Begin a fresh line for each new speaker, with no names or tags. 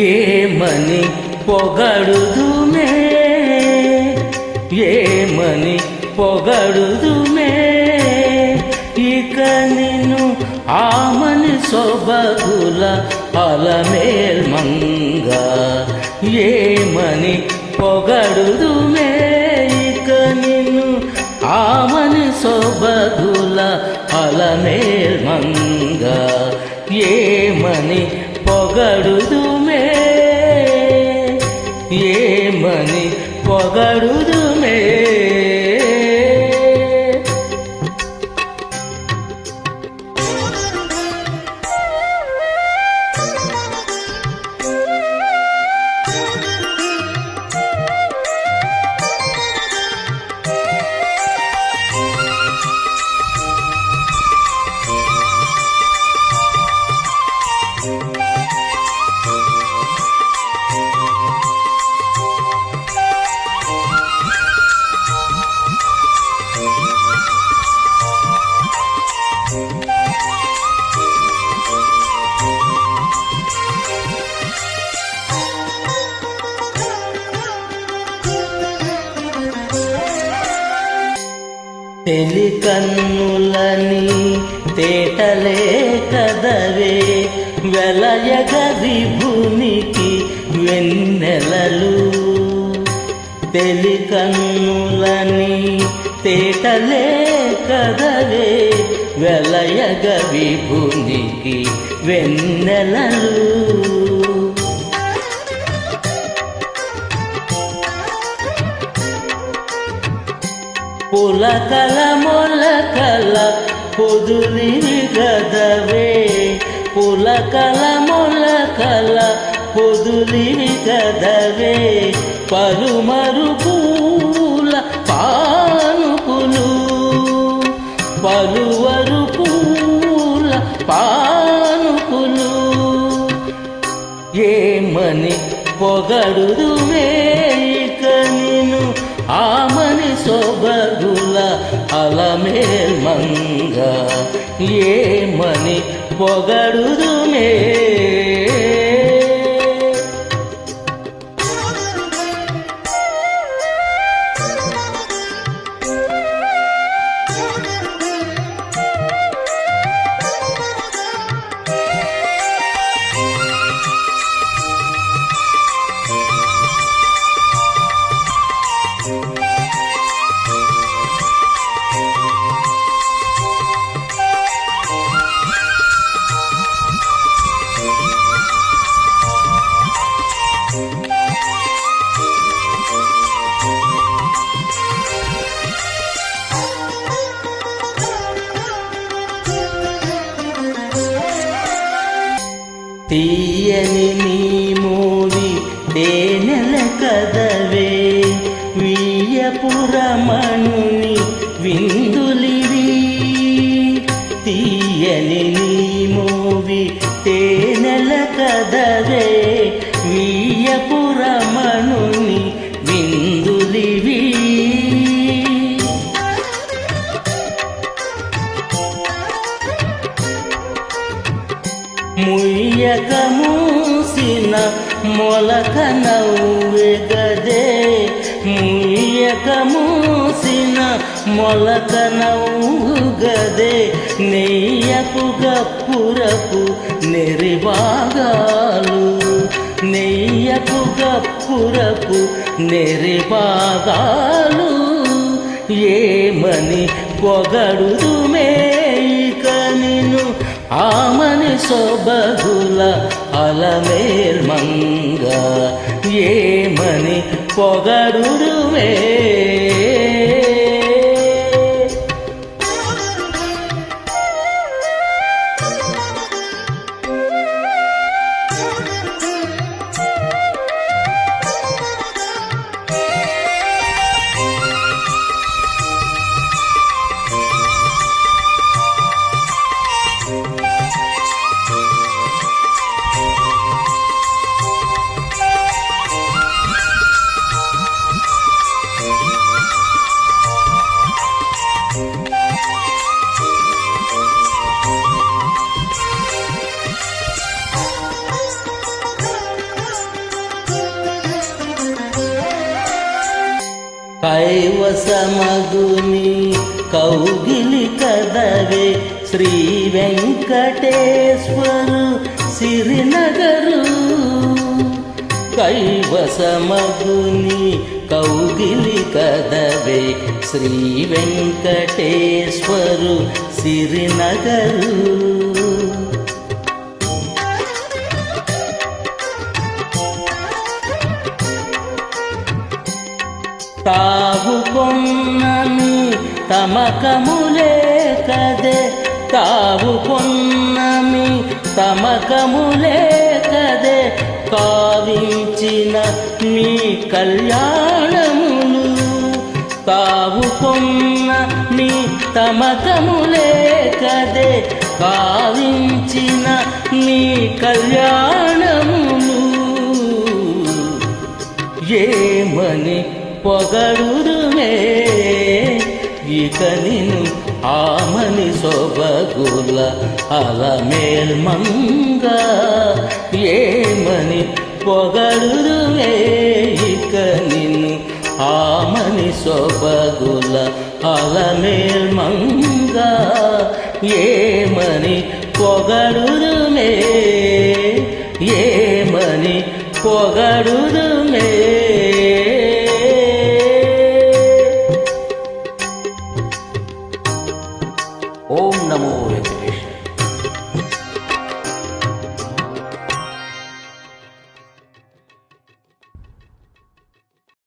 ఏమని పొగడుదుమే? ఏమని పొగడుదుమే? ఇక నిన్ను ఆమని సొబగుల అలమేల్ మంగ. ఏమని పొగడుదుమే? ఇక నిన్ను ఆమని సొబగుల అలమేల్ మంగ. ఏమని పొగడుదు పొగడుదుమే తెలికన్నులని తేటలే కదవే వెలయగ విభునికి వెన్నెలలు. తెలికన్నులని తేటలే కదవే వెలయగ విభునికి వెన్నెలలు. పులకల మొలకల పొదులి గదవే పులకల మొలకల పొదులి గదవే పలుమరు పూల పానుకులు పలువరు పూల పానుకులు. ఏమని పొగడుదువే ఆమని సొబగుల అలమేల్ మంగ. ఏమని పొగడుదుమే? కదరే కదవే వీయపురమణుని విందులివి. ముయ్యక మూసిన మొలక నవ్వే గదే. ముయ్యక మూసిన మొలక నవ్వు గదే. నెయ్యపు గప్పురపు నెరిబాగాలు నెయ్యపు గప్పురపు నెరిబాగాలు ఏమని పొగడుదుమే ఇక నిన్ను? ఆమని సొబగుల అలమేల్ మంగ పొగడుడు మే కైవసమగుని కౌగిలి కదవే శ్రీ వెంకటేశ్వరు సిరినగరు. కైవసమగుని కౌగిలి కదవే శ్రీ వెంకటేశ్వరు సిరినగరు. తమకములే కదే తావు కొన్నమి తమకములే కదే కావించిన మీ కళ్యాణములు. తావు కొన్న మీ తమకములే కదే కావించిన మీ కళ్యాణములు. ఏమని పొగడుదుమే ఇక నిను ఆమని సొబగుల అలమేల్ మంగ ఏమని పొగడుదుమే ఇక నిన్ను ఆమని సొబగుల అలమేల్ మంగ ఏమని పొగడుదుమే ఏమని పొగడుదుమే amor.